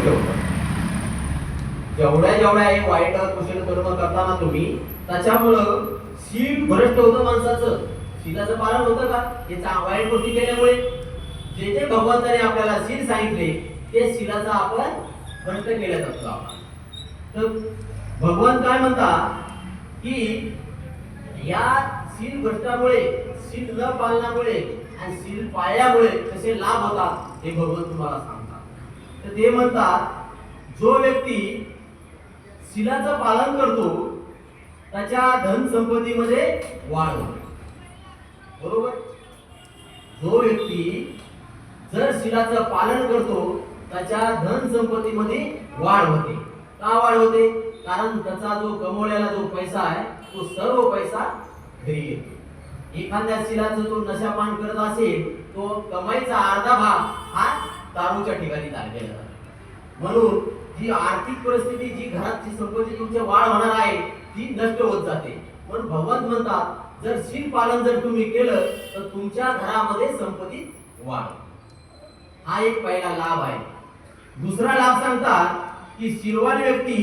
भ्रष्ट होतं जेवढ्या जेवढ्या हे वाईट कुशल कर्म करताना तुम्ही त्याच्यामुळं शील भ्रष्ट होतं माणसाचं. शीलाचं पालन होतं का? हे वाईट गोष्टी केल्यामुळे. जे जे भगवंताने आपल्याला शील सांगितले ते शीलाचा आपण भ्रष्ट केल्या जातो आपण. तर भगवान काय म्हणता? की या शील भ्रष्टामुळे शील न पालनामुळे आणि शील पाळल्यामुळे कसे लाभ होतात हे भगवान तुम्हाला सांगतो तर ते म्हणतात जो व्यक्ती शिलाचं पालन करतो त्याच्या धन संपत्तीमध्ये वाढ होते बरोबर? जो व्यक्ती जर शिलाचं पालन करतो त्याच्या धन संपत्तीमध्ये वाढ होते का वाढ होते कारण त्याचा जो कमवलेला जो पैसा आहे तो सर्व पैसा घरी येतो. एखाद्या शिलाचं तो नशापान करत असेल तो कमाईचा अर्धा भाग हा दारूच्या ठिकाणी टाकलेलं जातो म्हणून जी आर्थिक परिस्थिती जी घराची संपत्ती तुमची वाढ होणार आहे ती नष्ट होत जाते. पण भगवंत म्हणतात जर शील पालन जर तुम्ही केलं तर तुमच्या घरामध्ये संपत्ती वाढ हा एक पहिला लाभ आहे. दुसरा लाभ सांगतात की शीलवान व्यक्ती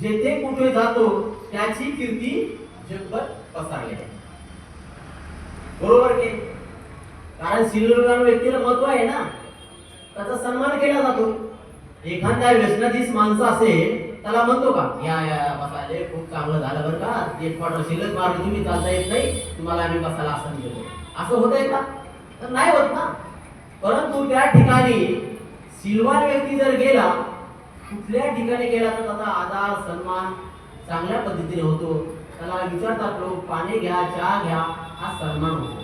जेथे कुठे जातो त्याची कीर्ती जगभर पसरली आहे. बरोबर की? कारण शीलवान व्यक्तीला महत्त्व आहे ना? त्याचा सन्मान केला जातो. एखाद्या व्यसनाधीश माणसं असेल त्याला म्हणतो का या या बसा रे खूप चांगलं झालं बरं का. एक क्वार्टर शिल्लक मारली तुम्ही चालता येत नाही. तुम्हाला आम्ही बसायला आसन देतो. असं होतंय का? तर नाही होत ना. परंतु त्या ठिकाणी सिल्वान व्यक्ती जर गेला कुठल्या ठिकाणी गेला तर त्याचा आधार सन्मान चांगल्या पद्धतीने होतो. त्याला विचारतात लोक पाणी घ्या चहा घ्या. हा सन्मान होतो.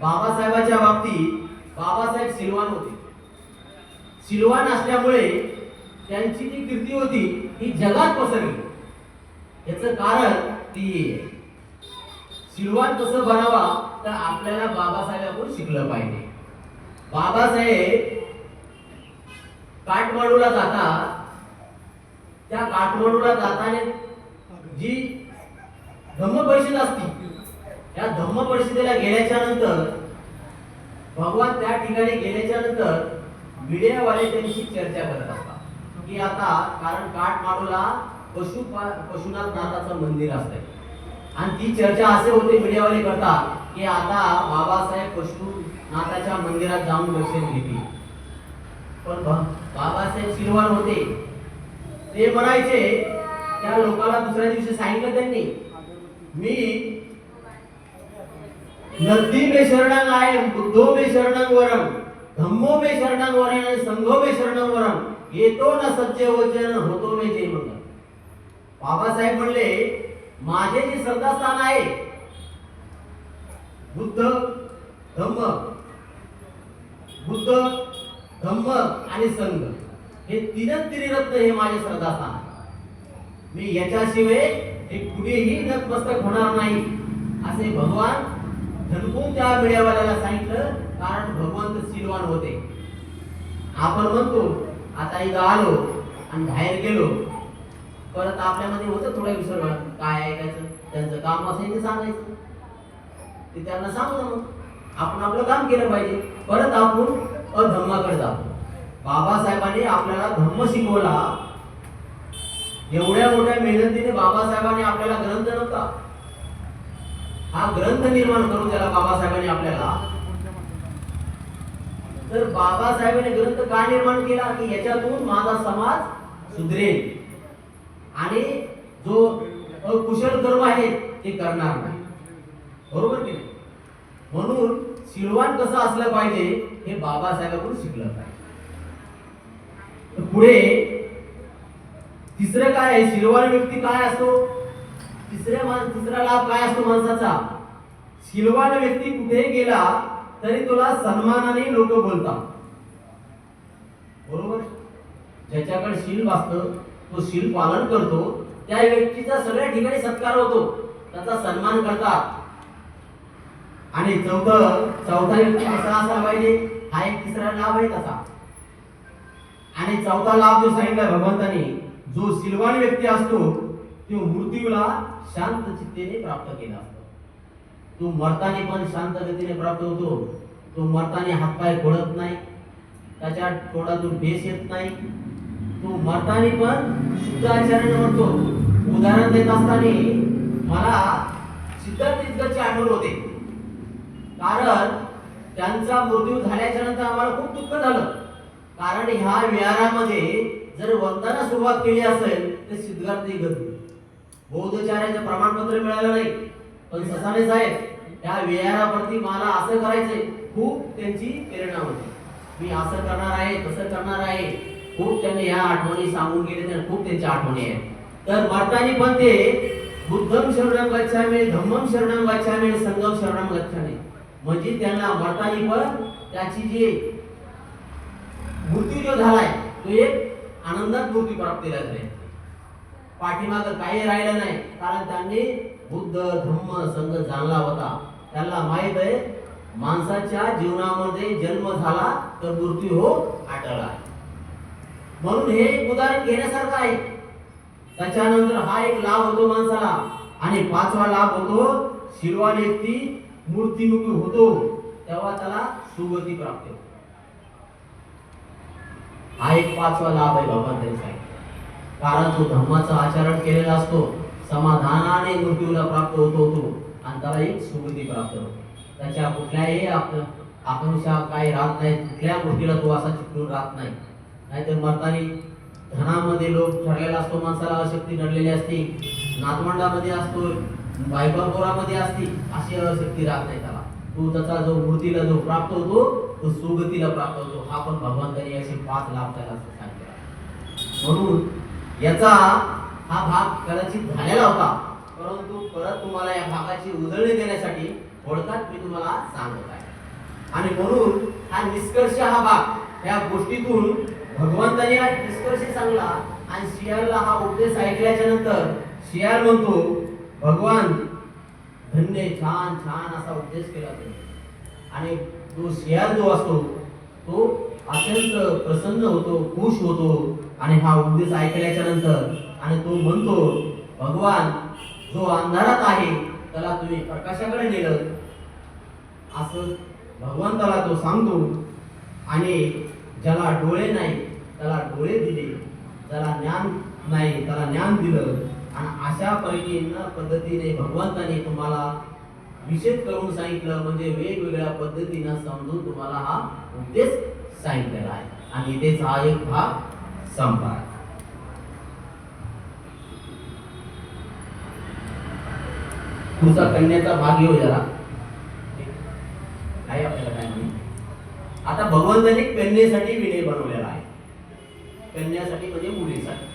बाबासाहेबाच्या बाबतीत बाबासाहेब सिल्वान होते. सिलवान असल्यामुळे त्यांची जी कीर्ती होती ही जगात पसरली. याचं कारण ती आहे. सिलवान कसं बनावा तर आपल्याला बाबासाहेबांकडून शिकलं पाहिजे. बाबासाहेब काठमांडूला जातात. त्या काठमांडूला जाताना जी धम्म परिषद असती त्या धम्म परिषदेला गेल्याच्यानंतर भगवान त्या ठिकाणी गेल्याच्यानंतर मीडियावाले त्यांची चर्चा करत असतात. की आता कारण काठमांडूला पशु पशुनाथ नाथाचं मंदिर असतंय. आणि ती चर्चा असे होते मीडियावाले करतात की आता बाबासाहेब पशुनाथाच्या मंदिरात जाऊन दर्शन घेतील. पण बाबासाहेब शिरवान होते. ते म्हणायचे त्या लोकांना दुसऱ्या दिवशी सांगितलं त्यांनी मी नदी मे शरणांग आहे बुद्धो मे शरणांग वरम धम्मो में शरणांग वरण आणि संघो में शरणांग वरम येतो ना सच्चे वचन होतो में जय मंगल. बाबासाहेब म्हणले माझे जे श्रद्धास्थान आहे बुद्ध धम्म बुद्ध धम्म आणि संघ हे तीनच त्रिरत्न हे माझे श्रद्धास्थान आहे. मी याच्याशिवाय हे कुठेही नतमस्तक होणार नाही असे भगवान धनकून त्या मीडियावाल्याला सांगितलं कारण भगवंत सिलवान होते. आपण म्हणतो आता इथं आलो आणि बाहेर गेलो. परत आपल्यामध्ये होतं थोडं विसर काय ऐकायचं? त्यांचं काम असेल ते सांगायचं. ते त्यांना सांगू मग. आपण आपलं काम केलं पाहिजे. परत आपण अधम्माकडे जातो बाबासाहेबांनी आपल्याला धम्म शिकवला. एवढ्या मोठ्या मेहनतीने बाबासाहेबांनी आपल्याला ग्रंथ नव्हता. हा ग्रंथ निर्माण करून त्याला बाबासाहेबांनी आपल्याला. तर बाबासाहेबांनी ग्रंथ का निर्माण केला? की याच्यातून माझा समाज सुधरेल. आणि जो अकुशल कर्म आहे ते करणार नाही. बरोबर की नाही? म्हणून सिलवान कसं असलं पाहिजे हे बाबासाहेबांकडून शिकलं पाहिजे. तर पुढे तिसरं काय आहे? सिलवान व्यक्ती काय असतो? तिसऱ्या तिसरा लाभ काय असतो माणसाचा? शिलवान व्यक्ती कुठे गेला तरी तुला सन्मानाने लोक बोलतात. बरोबर? ज्याच्याकडे शील वाचतं तो शील पालन करतो त्या व्यक्तीचा सगळ्या ठिकाणी सत्कार होतो. त्याचा सन्मान करतात. आणि चौथ चौथा व्यक्ती कसा असा पाहिजे? हा एक तिसरा लाभ आहे तसा आणि चौथा लाभ जो सांगितला भगवंताने जो सिलवान व्यक्ती असतो तो मृत्यूला शांत चित्तेने प्राप्त केला असतो. तो मरताने पण शांत गतीने प्राप्त होतो. तो मरताने हातपाय घोळत नाही. त्याच्या तोंडातून बेस येत नाही. तो मरताने पण शुद्ध आचरण म्हणतो उदाहरण देत असताना मला सिद्धार्थ इतकंची आठवण होते. कारण त्यांचा मृत्यू झाल्याच्यानंतर आम्हाला खूप दुःख झालं. कारण ह्या विहारामध्ये जर वंदना सुरुवात केली असेल तर सिद्धार्थ गती बौद्धचार्याचं प्रमाणपत्र मिळालं नाही. पण ससाने साहेब त्या विहारावरती मला असं करायचंय खूप त्यांची प्रेरणा होती. मी असं करणार आहे तसं करणार आहे. खूप त्यांनी ह्या आठवणी सांगून गेले तर खूप त्यांच्या आठवणी आहेत. तर भारताने पण ते बुद्धम शरणम गच्छामे धम्मम शरणम गच्छामे संगम शरणम गच्छामे. म्हणजे त्यांना भारताने पण त्याची जी मृत्यू जो झालाय तो एक आनंदात मृत्यू प्राप्त केला जाईल पाठीमाग काही राहिलं नाही. कारण त्यांनी बुद्ध धम्म संघ जाणला होता. त्यांना माहीत आहे माणसाच्या जीवनामध्ये जन्म झाला तर मृत्यू हो आटळला म्हणून हे एक उदाहरण घेण्यासारखं आहे. त्याच्यानंतर हा एक लाभ होतो माणसाला. आणि पाचवा लाभ होतो शिरवा व्यक्ती मूर्तीमुखी होतो. तेव्हा त्याला सुगती प्राप्त होते. हा एक पाचवा लाभ आहे भगवंतांनी सांगितलं कारण तो हो, धर्माचं आचरण केलेला असतो समाधानाने मृत्यूला प्राप्त होतो तो आणि त्याला एक सुगती प्राप्त होतो. त्याच्या कुठल्याही आप- आकांक्षा काही राहत नाही कुठल्या गोष्टीला तो असा चिकटून राहत नाही. नाहीतर मरतानी धनामध्ये लोक ठरलेला असतो माणसाला अशक्ती घडलेली असते नातवंडामध्ये असतो बायकोरामध्ये असते अशी अशक्ती राहत नाही त्याला. तो त्याचा जो मूर्तीला जो प्राप्त होतो तो सुगतीला प्राप्त होतो. हा पण भगवंतांनी असे पाच लाभ त्याला सांगितला म्हणून याचा हा भाग कदाचित झालेला होता. परंतु परत तुम्हाला या भागाची उजळणी देण्यासाठी थोडक्यात मी तुम्हाला सांगत आहे. आणि म्हणून हा निष्कर्ष हा भाग या गोष्टीतून भगवंताने हा निष्कर्ष सांगला आणि शियारला हा उपदेश ऐकल्याच्या नंतर शियार म्हणतो भगवान धन्य छान छान असा उपदेश केला त्यांनी आणि तो शियार जो असतो तो अत्यंत प्रसन्न होतो खुश होतो. आणि हा उपदेश ऐकल्याच्या नंतर आणि तो म्हणतो भगवान जो अंधारात आहे त्याला तुम्ही प्रकाशाकडे नेलं. असं भगवंताला तो सांगतो आणि ज्याला डोळे नाही त्याला डोळे दिले. त्याला ज्ञान नाही त्याला ज्ञान दिलं. आणि अशा पैकीनं पद्धतीने भगवंताने तुम्हाला विशेष करून सांगितलं म्हणजे वेगवेगळ्या पद्धतीनं समजून तुम्हाला हा उद्देश सांगितलेला आहे. आणि इथेच हा एक भाग संपला पुढचा कन्याचा भाग घेऊ जरा. काय आपल्याला काय माहिती? आता भगवंताने कन्येसाठी विनय बनवलेला आहे. कन्यासाठी म्हणजे मुलीसाठी.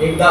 एकदा